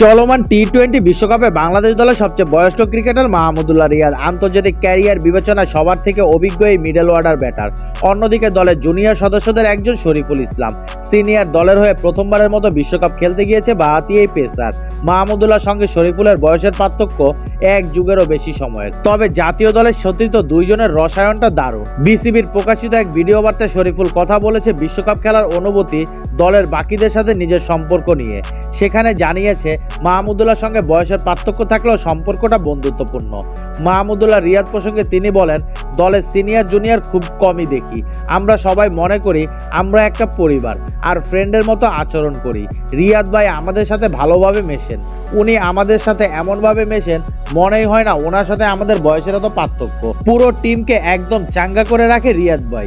চলমান T twenty বিশ্বকাপে বাংলাদেশ দলের সবচেয়ে বয়স্ক ক্রিকেটার মাহমুদুল্লাহ রিয়াদ আন্তর্জাতিক ক্যারিয়ার বিবেচনায় সবার থেকে অভিজ্ঞ এই মিডল অর্ডার ব্যাটার অন্যদিকে দলের জুনিয়র সদস্যদের একজন শরীফুল ইসলাম। সিনিয়র দলের হয়ে প্রথমবারের মতো বিশ্বকাপ খেলতে গিয়েছে বাহাতি এই পেসার মাহমুদুল্লাহর সঙ্গে শরীফুলের বয়সের পার্থক্য এক যুগেরও বেশি সময়ের। তবে জাতীয় দলের সতীর্থ দুইজনের রসায়নটা দারুণ। বিসিবির প্রকাশিত এক ভিডিও বার্তায় শরীফুল কথা বলেছে বিশ্বকাপ খেলার অনুভূতি দলের বাকিদের সাথে নিজের সম্পর্ক নিয়ে। সেখানে জানিয়েছে, মাহমুদুল্লাহর সঙ্গে বয়সের পার্থক্য থাকলেও সম্পর্কটা বন্ধুত্বপূর্ণ। মাহমুদুল্লাহ রিয়াদ প্রসঙ্গে তিনি বলেন দলের সিনিয়র, জুনিয়র খুব কমই দেখি। আমরা সবাই মনে করি আমরা একটা পরিবার আর ফ্রেন্ডের মতো আচরণ করি। রিয়াদ ভাই আমাদের সাথে ভালোভাবে মেশেন। উনি আমাদের সাথে এমনভাবে মেশেন, মনেই হয় না ওনার সাথে আমাদের বয়সের তো পার্থক্য। পুরো টিমকে একদম চাঙ্গা করে রাখে রিয়াদ ভাই।